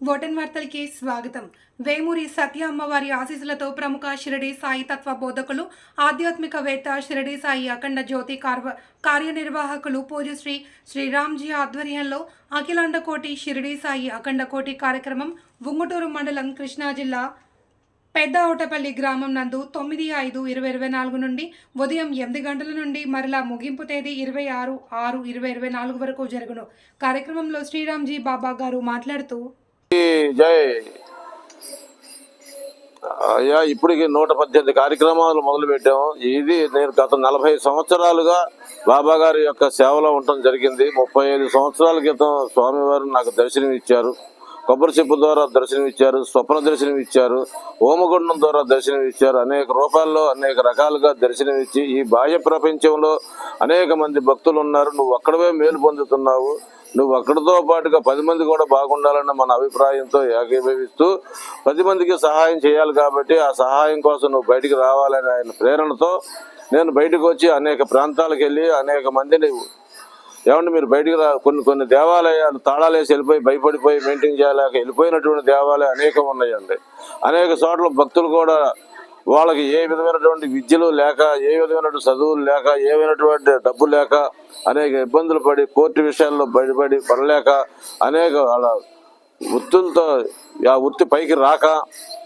Vote on వార్తలకి స్వాగతం. వేమూరి సత్య అమ్మవారి ఆశీస్సులతో ప్రముఖ షిరడి సాయి తత్వ బోధకులు ఆధ్యాత్మికవేత్త షిరడి సాయి అఖండ జ్యోతి కార్వ కార్యనిర్వాహకులు పూజశ్రీ శ్రీరామ్జీ ఆధ్వర్యంలో అఖిలాండ కోటి షిరడి సాయి అఖండ కోటి కార్యక్రమం ఉంగుటూరు మండలం కృష్ణా జిల్లా పెద్ద ఔటపల్లి గ్రామం నందు తొమ్మిది ఐదు ఇరవై ఇరవై నాలుగు నుండి ఉదయం ఎనిమిది గంటల నుండి మరలా ముగింపు తేదీ ఇరవై ఆరు ఆరు ఇరవై ఇరవై నాలుగు వరకు జరుగును. కార్యక్రమంలో శ్రీరామ్జీ బాబా గారు మాట్లాడుతూ జై. అయ్యా ఇప్పటికి నూట పద్దెనిమిది కార్యక్రమాలు మొదలు పెట్టాము ఇది నేను గత నలభై సంవత్సరాలుగా బాబా గారి యొక్క సేవలో ఉండటం జరిగింది. ముప్పై ఐదు సంవత్సరాల క్రితం స్వామివారు నాకు దర్శనం ఇచ్చారు కొబ్బరి చెప్పు ద్వారా దర్శనం ఇచ్చారు స్వప్న దర్శనం ఇచ్చారు హోమగుండం ద్వారా దర్శనం ఇచ్చారు అనేక రూపాల్లో అనేక రకాలుగా దర్శనం ఇచ్చి ఈ బాహ్య ప్రపంచంలో అనేక మంది భక్తులు ఉన్నారు. నువ్వు ఒక్కడవే మేలు పొందుతున్నావు. నువ్వు ఒక్కడితో పాటుగా పది మంది కూడా బాగుండాలన్న మన అభిప్రాయంతో ఏకీభవిస్తూ పది మందికి సహాయం చేయాలి కాబట్టి ఆ సహాయం కోసం నువ్వు బయటికి రావాలనే ఆయన ప్రేరణతో నేను బయటకు వచ్చి అనేక ప్రాంతాలకు వెళ్ళి అనేక మందిని ఏమంటే మీరు బయటకు రా కొన్ని కొన్ని దేవాలయాలు తాళాలు వేసి వెళ్ళిపోయి భయపడిపోయి మెయింటైన్ చేయలేక వెళ్ళిపోయినటువంటి దేవాలయాలు అనేకం ఉన్నాయండి. అనేక చోట్ల భక్తులు కూడా వాళ్ళకి ఏ విధమైనటువంటి విద్యలు లేక ఏ విధమైనటువంటి చదువులు లేక ఏ విధమైనటువంటి డబ్బు లేక అనేక ఇబ్బందులు పడి కోర్టు విషయాల్లో బయటపడి పడలేక అనేక వాళ్ళ వృత్తులతో ఆ వృత్తి పైకి రాక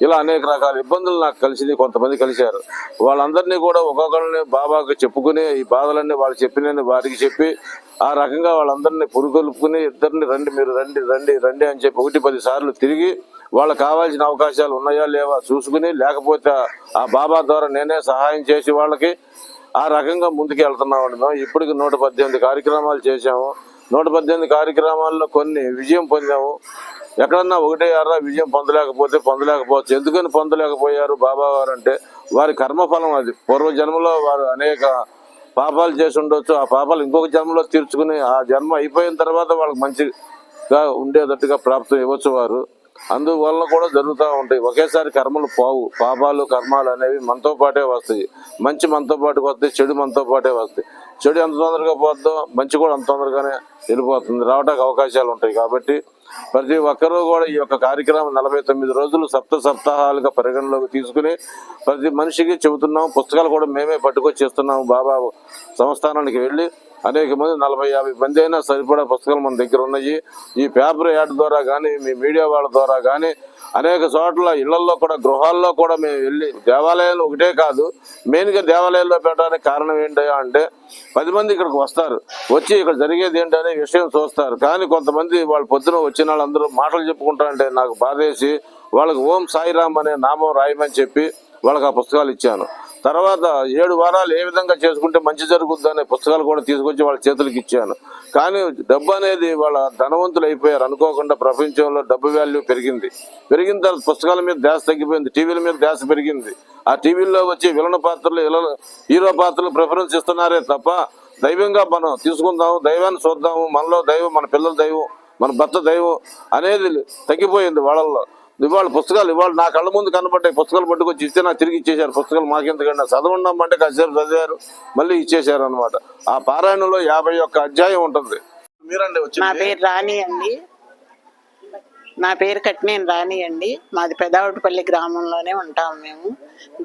ఇలా అనేక రకాల ఇబ్బందులు నాకు కలిసింది కొంతమంది కలిశారు. వాళ్ళందరినీ కూడా ఒక్కొక్కరిని బాబాకు చెప్పుకుని ఈ బాధలన్నీ వాళ్ళు చెప్పినని వారికి చెప్పి ఆ రకంగా వాళ్ళందరినీ పురుగొలుపుకుని ఇద్దరిని రండి మీరు రండి రండి రండి అని చెప్పి ఒకటి పది సార్లు తిరిగి వాళ్ళకి కావాల్సిన అవకాశాలు ఉన్నాయా లేవా చూసుకుని లేకపోతే ఆ బాబా ద్వారా నేనే సహాయం చేసి వాళ్ళకి ఆ రకంగా ముందుకు వెళ్తున్నామండి మేము ఇప్పటికి నూట పద్దెనిమిది కార్యక్రమాలు చేశాము. నూట పద్దెనిమిది కార్యక్రమాల్లో కొన్ని విజయం పొందాము. ఎక్కడన్నా ఒకటే అర్రా విజయం పొందలేకపోతే పొందలేకపోవచ్చు. ఎందుకని పొందలేకపోయారు బాబా వారు అంటే వారి కర్మఫలం అది. పూర్వ జన్మలో వారు అనేక పాపాలు చేసి ఉండొచ్చు. ఆ పాపాలు ఇంకొక జన్మలో తీర్చుకుని ఆ జన్మ అయిపోయిన తర్వాత వాళ్ళకి మంచిగా ఉండేటట్టుగా ప్రాప్తం ఇవ్వచ్చు వారు. అందువల్ల కూడా జరుగుతూ ఉంటాయి. ఒకేసారి కర్మలు పోవు. పాపాలు కర్మాలు అనేవి మనతో పాటే వస్తాయి. మంచి మనతో పాటుకు వస్తాయి చెడు మనతో పాటే వస్తాయి. చెడు ఎంత తొందరగా పోద్దో మంచి కూడా అంత తొందరగానే వెళ్ళిపోతుంది. రావడానికి అవకాశాలు ఉంటాయి. కాబట్టి ప్రతి ఒక్కరూ కూడా ఈ యొక్క కార్యక్రమం నలభై తొమ్మిది రోజులు సప్త సప్తాహాలుగా పరిగణలోకి తీసుకుని ప్రతి మనిషికి చెబుతున్నాం పుస్తకాలు కూడా మేమే పట్టుకొచ్చి ఇస్తున్నాము బాబా సంస్థానానికి వెళ్ళి అనేక మంది నలభై యాభై మంది అయినా సరిపడా పుస్తకాలు మన దగ్గర ఉన్నాయి. ఈ పేపర్ యాడ్ ద్వారా కానీ మీ మీడియా వాళ్ళ ద్వారా కానీ అనేక చోట్ల ఇళ్ళలో కూడా గృహాల్లో కూడా మేము వెళ్ళి దేవాలయాలు ఒకటే కాదు మెయిన్గా దేవాలయాల్లో పెట్టడానికి కారణం ఏంటో అంటే పది మంది ఇక్కడికి వస్తారు. వచ్చి ఇక్కడ జరిగేది ఏంటనే విషయం చూస్తారు. కానీ కొంతమంది వాళ్ళు పొద్దున వచ్చిన వాళ్ళందరూ మాటలు చెప్పుకుంటారంటే నాకు బాధేసి వాళ్ళకి ఓం సాయిరామ్ అనే నామం రాయమని చెప్పి వాళ్ళకి ఆ పుస్తకాలు ఇచ్చాను. తర్వాత ఏడు వారాలు ఏ విధంగా చేసుకుంటే మంచి జరుగుద్ది అనే పుస్తకాలు కూడా తీసుకొచ్చి వాళ్ళ చేతులకు ఇచ్చాను. కానీ డబ్బు అనేది వాళ్ళ ధనవంతులు అయిపోయారు. అనుకోకుండా ప్రపంచంలో డబ్బు వాల్యూ పెరిగింది. పెరిగిన తర్వాత పుస్తకాల మీద ధ్యాస తగ్గిపోయింది. టీవీల మీద ధ్యాస పెరిగింది. ఆ టీవీల్లో వచ్చి విలన పాత్రలు విలన హీరో పాత్రలు ప్రిఫరెన్స్ ఇస్తున్నారే తప్ప దైవంగా మనం తీసుకుందాము దైవాన్ని చూద్దాము మనలో దైవం మన పిల్లల దైవం మన భర్త దైవం అనేది తగ్గిపోయింది వాళ్ళల్లో. ఇవాళ పుస్తకాలు ఇవాళ నా కళ్ళ ముందు కనబడ్డాయి పుస్తకాలు పట్టుకొచ్చి ఇస్తే నాకు తిరిగి ఇచ్చేశారు. పుస్తకాలు మాకెందుకంటే చదవండి అంటే కాసేపు చదివారు. మళ్ళీ ఇచ్చేశారు అనమాట ఆ పారాయణంలో యాభై ఒక్క అధ్యాయం ఉంటుంది. మీరండి నా పేరు రాణి అండి. నా పేరు కట్నేని రాణి అండి. మాది పెదావటిపల్లి గ్రామంలోనే ఉంటాము మేము.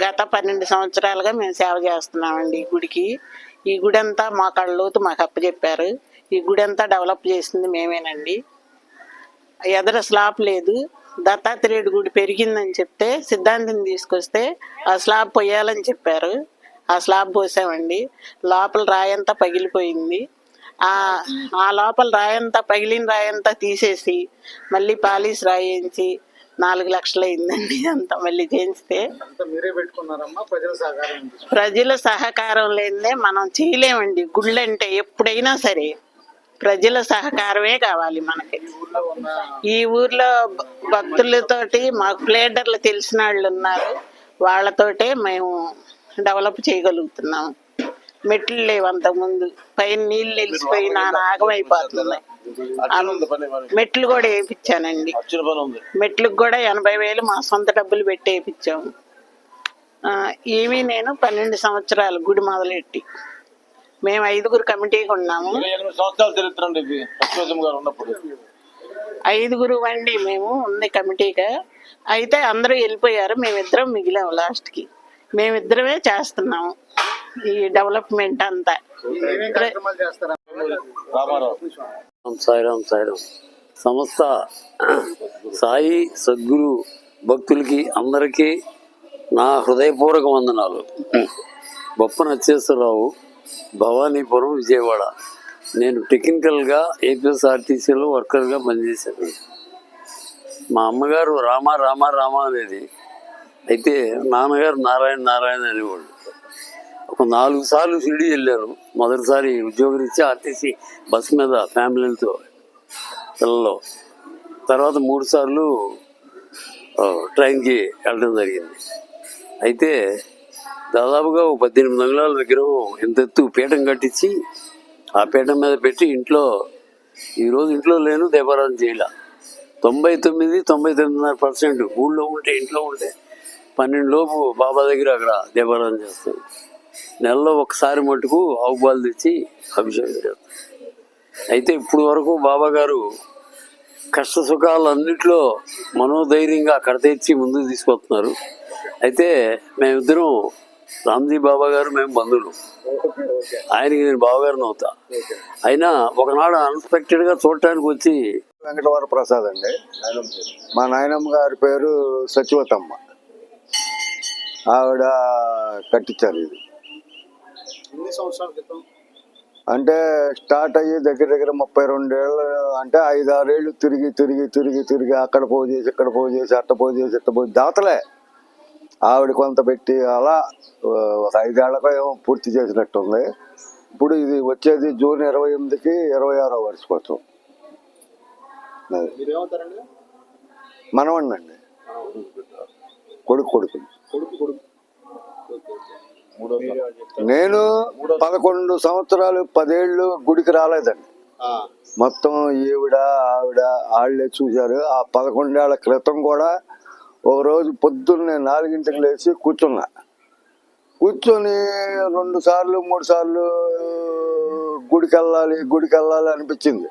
గత పన్నెండు సంవత్సరాలుగా మేము సేవ చేస్తున్నామండి ఈ గుడికి. ఈ గుడి అంతా మా కళ్ళలోతు మాకు అప్పచెప్పారు ఈ గుడి అంతా డెవలప్ చేసింది మేమేనండి. ఎదర స్లాబ్ లేదు. దత్తాత్రేయుడి గుడి పెరిగిందని చెప్తే సిద్ధాంతిని తీసుకొస్తే ఆ స్లాబ్ పోయాలని చెప్పారు. ఆ స్లాబ్ పోసామండి. లోపల రాయంతా పగిలిపోయింది. ఆ ఆ లోపల రాయంతా పగిలిన రాయంతా తీసేసి మళ్ళీ పాలిష్ రాయించి నాలుగు లక్షలు అయిందండి అంతా మళ్ళీ చేయిస్తే ప్రజల సహకారం. ఉంది. ప్రజల సహకారం లేదే మనం చేయలేమండి. గుళ్ళు అంటే ఎప్పుడైనా సరే ప్రజల సహకారమే కావాలి మనకి. ఈ ఊర్లో భక్తులతోటి మాకు ప్లేడర్లు తెలిసిన వాళ్ళు ఉన్నారు. వాళ్ళతోటే మేము డెవలప్ చేయగలుగుతున్నాము. మెట్లు లేవు అంతకుముందు. పైన నీళ్ళు వెళ్ళిపోయి నా మరి. మెట్లు కూడా వేయించానండి. మెట్లకు కూడా ఎనభై వేలు మా సొంత డబ్బులు పెట్టి వేయించాము ఇవి నేను పన్నెండు సంవత్సరాలు గుడి మొదలెట్టి. మేము ఐదుగురు కమిటీగా ఉన్నాము. సంవత్సరాలు చరిత్ర అండి గారు ఉన్నప్పుడు. ఐదుగురు వండి మేము ఉంది కమిటీగా. అయితే అందరూ వెళ్ళిపోయారు మేమిద్దరం మిగిలాము లాస్ట్కి. మేమిద్దరమే చేస్తున్నాము ఈ డెవలప్మెంట్ అంతా. ఏమేం కార్యక్రమాలు చేస్తారా? రామారావు. ఓం సాయిరాం సాయిరాం సంస్థ సాయి సద్గురు భక్తులకి అందరికీ నా హృదయపూర్వక వందనాలు. బొప్ప నచ్చేశ్వరరావు భవానీపురం విజయవాడ. నేను టెక్నికల్గా ఏపీఎస్ఆర్టీసీలో వర్కర్గా పనిచేశాను. మా అమ్మగారు రామ రామ రామ అనేది. అయితే నాన్నగారు నారాయణ నారాయణ అనేవాళ్ళు. ఒక నాలుగు సార్లు షిరిడి వెళ్ళాను మొదటిసారి ఉద్యోగరీత్యా ఆర్టీసీ బస్ మీద ఫ్యామిలీలతో పిల్లలు. తర్వాత మూడు సార్లు ట్రైన్కి వెళ్ళడం జరిగింది. అయితే దాదాపుగా ఒక పద్దెనిమిది అంగుళాల విగ్రహం ఇంత ఎత్తు పీఠం కట్టించి ఆ పీఠం మీద పెట్టి ఇంట్లో ఈరోజు ఇంట్లో లేను దీపారాధన చేయలే. తొంభై తొమ్మిది తొంభై తొమ్మిదిన్నర పర్సెంట్ ఊళ్ళో ఉంటే ఇంట్లో ఉంటే పన్నెండు లోపు బాబా దగ్గర అక్కడ దీపారాధన చేస్తాం నెలలో ఒకసారి మటుకు ఆవు పాలు తెచ్చి అభిషేకం చేస్తాం అయితే ఇప్పుడు వరకు బాబా గారు కష్ట సుఖాలన్నింటిలో మనోధైర్యంగా అక్కడ తెచ్చి ముందుకు తీసుకొస్తున్నారు. అయితే మేమిద్దరం రామ్జీ బాబా గారు మేము బంధువులు. ఆయనకి నేను బావగారిని అవుతా. అయినా ఒకనాడు అన్ఎక్స్పెక్టెడ్గా చూడటానికి వచ్చి వెంకటవర ప్రసాద్ అండి. మా నాయనమ్మ గారి పేరు సచివతమ్మ. ఆవిడ కట్టించారు ఇది. ఎన్ని సంవత్సరాల క్రితం? అంటే స్టార్ట్ అయ్యి దగ్గర దగ్గర ముప్పై రెండేళ్ళు అంటే ఐదు ఆరేళ్ళు తిరిగి తిరిగి తిరిగి తిరిగి అక్కడ పో చేసి ఇక్కడ పో చేసి అట్ట పో చేసి ఇట్ట పో దాతలే. ఆవిడ కొంత పెట్టి అలా ఒక ఐదేళ్ళకు ఏమో పూర్తి చేసినట్టుంది. ఇప్పుడు ఇది వచ్చేది జూన్ ఇరవై ఎనిమిదికి ఇరవై ఆరో వార్షికోత్సవం మనవండి అండి కొడుకు కొడుకు నేను పదకొండు సంవత్సరాలు పదేళ్ళు గుడికి రాలేదండి. మొత్తం ఈవిడ ఆవిడ వాళ్ళే చూశారు. ఆ పదకొండేళ్ళ క్రితం కూడా ఒక రోజు పొద్దున్నే నాలుగింటికి లేచి కూర్చున్నా. కూర్చొని రెండు సార్లు మూడు సార్లు గుడికి వెళ్ళాలి గుడికి వెళ్ళాలి అనిపించింది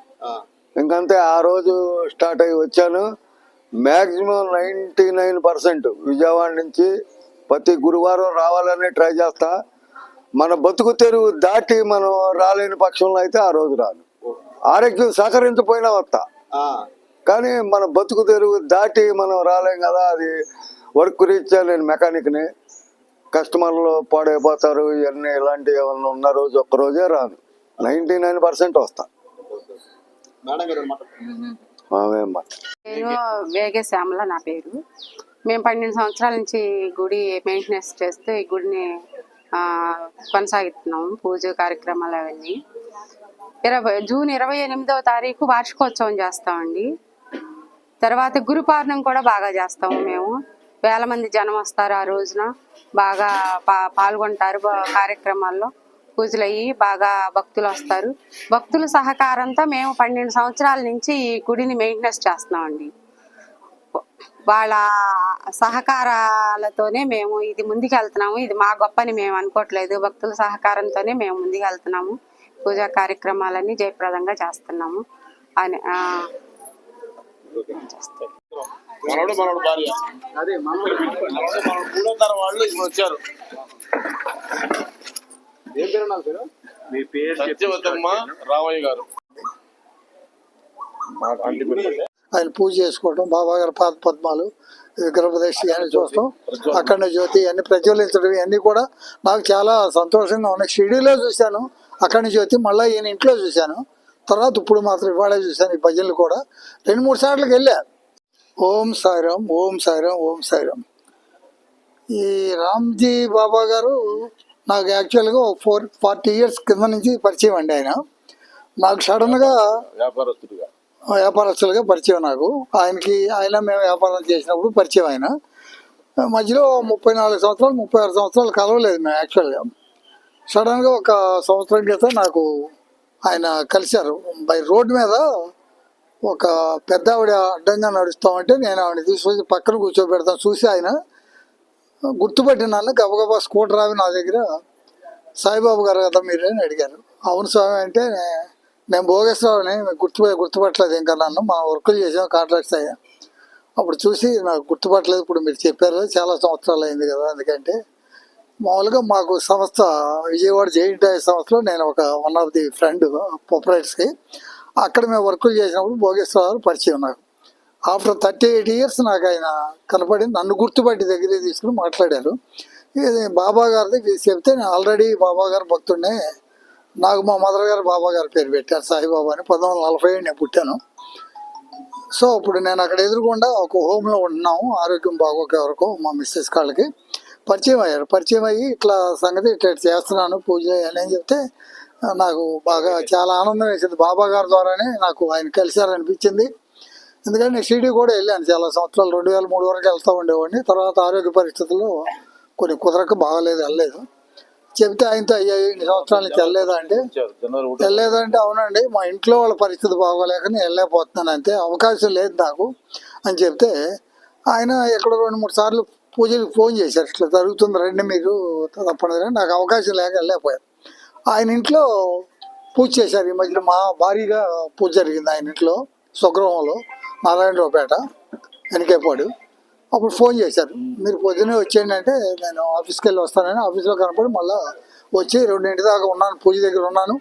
ఇంకంతే ఆ రోజు స్టార్ట్ అయ్యి వచ్చాను. Maximum ninety nine percent Vijayawada నుంచి ప్రతి గురువారం రావాలని ట్రై చేస్తా. మన బతుకు తెరువు దాటి మనం రాలేని పక్షంలో అయితే ఆ రోజు రాను. ఆరోగ్యం సహకరించపోయినా వస్తా. కానీ మన బతుకు తెరువు దాటి మనం రాలేం కదా అది వర్క్ రీత్యా నేను మెకానిక్ని. కస్టమర్లు పాడైపోతారు ఇవన్నీ ఇలాంటివి ఏమన్నా ఉన్న రోజు ఒక్క రోజే రాను నైంటీ నైన్ పర్సెంట్ వస్తా. నేను వేగే శ్యామల నా పేరు. మేము పన్నెండు సంవత్సరాల నుంచి గుడి మెయింటెనెన్స్ చేస్తూ ఈ గుడిని ఆ, కొనసాగిస్తున్నాము పూజ కార్యక్రమాలు అవన్నీ. ఇరవై జూన్ ఇరవై ఎనిమిదవ తారీఖు వార్షికోత్సవం చేస్తామండి. తర్వాత గురు కూడా బాగా చేస్తాము మేము. వేల మంది జనం వస్తారు ఆ రోజున. బాగా పా పాల్గొంటారు కార్యక్రమాల్లో. పూజలు అయ్యి బాగా భక్తులు వస్తారు. భక్తుల సహకారంతో మేము పన్నెండు సంవత్సరాల నుంచి ఈ గుడిని మెయింటెనెన్స్ చేస్తున్నామండి. వాళ్ళ సహకారాలతోనే మేము ఇది ముందుకు వెళ్తున్నాము ఇది మా గొప్పని మేము అనుకోవట్లేదు. భక్తుల సహకారంతోనే మేము ముందుకు వెళ్తున్నాము పూజా కార్యక్రమాలన్నీ జయప్రదంగా చేస్తున్నాము. అని మనోడు మనోడు భార్య. అదే మనోడు మూడో తరం వాళ్ళు ఇప్పుడు వచ్చారు. ఏం పేరు మీ పేరు సత్యవతమ్మ రామయ్య గారు. ఆయన పూజ చేసుకోవడం బాబా గారి పాద పద్మాలు విగ్రహ ప్రదర్శన ఇవన్నీ చూస్తాం. అఖండ జ్యోతి అన్ని ప్రజ్వలించడం ఇవన్నీ కూడా నాకు చాలా సంతోషంగా ఉన్నాయి. షిరిడీలో చూశాను అఖండ జ్యోతి మళ్ళీ ఈయన ఇంట్లో చూశాను. తర్వాత ఇప్పుడు మాత్రం ఇవాళే చూశాను ఈ భజనలు కూడా. రెండు మూడు సార్లకు వెళ్ళా. ఓం సాయిరాం ఓం సాయిరాం ఓం సాయిరాం ఈ రామ్జీ బాబా గారు నాకు యాక్చువల్గా ఫోర్ ఫార్టీ ఇయర్స్ కింద నుంచి పరిచయం అండి ఆయన. నాకు సడన్గా వ్యాపారస్తుడిగా. వ్యాపారస్తులుగా పరిచయం నాకు. ఆయనకి ఆయన మేము వ్యాపారం చేసినప్పుడు పరిచయం ఆయన. మధ్యలో ముప్పై నాలుగు సంవత్సరాలు ముప్పై ఆరు సంవత్సరాలు కలవలేదు మేము యాక్చువల్గా సడన్గా ఒక సంవత్సరం క్రితం నాకు ఆయన కలిశారు. బై రోడ్ మీద ఒక పెద్ద ఆవిడ అడ్డంగా నడుస్తామంటే నేను ఆవిడ తీసుకొచ్చి పక్కన కూర్చోబెడతాను. చూసి ఆయన గుర్తుపట్టిన నన్ను గబగబా స్కూటర్ ఆవి నా దగ్గర సాయిబాబు గారు కదా మీరు అని అడిగారు. అవును స్వామి అంటే నేను భోగేశ్వరరావుని గుర్తు గుర్తుపట్టలేదు ఇంకా నన్ను. మా వర్కులు చేసాం కాంట్రాక్ట్స్ అయ్యా. అప్పుడు చూసి నాకు గుర్తుపట్టలేదు. ఇప్పుడు మీరు చెప్పారు చాలా సంవత్సరాలు అయింది కదా ఎందుకంటే మామూలుగా మాకు సంస్థ విజయవాడ జేయింట్ సంస్థలో నేను ఒక వన్ ఆఫ్ ది ఫ్రెండ్ ప్రొపరేటర్స్కి అక్కడ మేము వర్కులు చేసినప్పుడు భోగేశ్వరరావు పరిచయం నాకు. ఆఫ్టర్ థర్టీ ఎయిట్ ఇయర్స్ నాకు ఆయన కనపడి నన్ను గుర్తుపట్టి దగ్గరే తీసుకుని మాట్లాడారు. ఇది బాబా గారిది చెప్తే నేను ఆల్రెడీ బాబా గారు భక్తుడినే నాకు మా మదర్ గారు బాబా గారి పేరు పెట్టారు సాయిబాబా అని. పంతొమ్మిది వందల నలభై ఏడు నేను పుట్టాను. సో ఇప్పుడు నేను అక్కడ ఎదురుకుండా ఒక హోమ్లో ఉన్నాము ఆరోగ్యం బాగోక వరకు మా మిస్సెస్ కాళ్ళకి. పరిచయం అయ్యారు పరిచయం అయ్యి ఇట్లా సంగతి ఇట్లా ఇట్లా చేస్తున్నాను పూజలు అని చెప్తే నాకు బాగా చాలా ఆనందం వేసింది. బాబా గారి ద్వారానే నాకు ఆయన కలిశారనిపించింది. ఎందుకంటే నేను షిరిడి కూడా వెళ్ళాను చాలా సంవత్సరాలు రెండు వేల మూడు వరకు వెళ్తూ ఉండేవాడిని. తర్వాత ఆరోగ్య పరిస్థితుల్లో కొన్ని కుదరక బాగలేదు వెళ్ళలేదు. చెప్తే ఆయనతో అయ్యా ఇన్ని సంవత్సరాల నుంచి వెళ్ళలేదా అంటే? వెళ్ళలేదంటే అవునండి మా ఇంట్లో వాళ్ళ పరిస్థితి బాగోలేక నేను వెళ్ళలేకపోతున్నాను అంతే అవకాశం లేదు నాకు. అని చెప్తే ఆయన ఎక్కడ రెండు మూడు సార్లు పూజలకు ఫోన్ చేశారు. ఇట్లా జరుగుతుంది రండి మీరు తప్పనిసరి నాకు అవకాశం లేక వెళ్ళలేకపోయారు ఆయన ఇంట్లో పూజ చేశారు. ఈ మధ్యన మా భారీగా పూజ జరిగింది ఆయన ఇంట్లో స్వగృహంలో నారాయణరావుపేట వెనకేపాడు అప్పుడు ఫోన్ చేశారు. మీరు పొద్దున్నే వచ్చేయండి అంటే నేను ఆఫీస్కి వెళ్ళి వస్తానని ఆఫీస్లో కనపడి మళ్ళీ వచ్చి రెండింటి దాకా ఉన్నాను పూజ దగ్గర ఉన్నాను.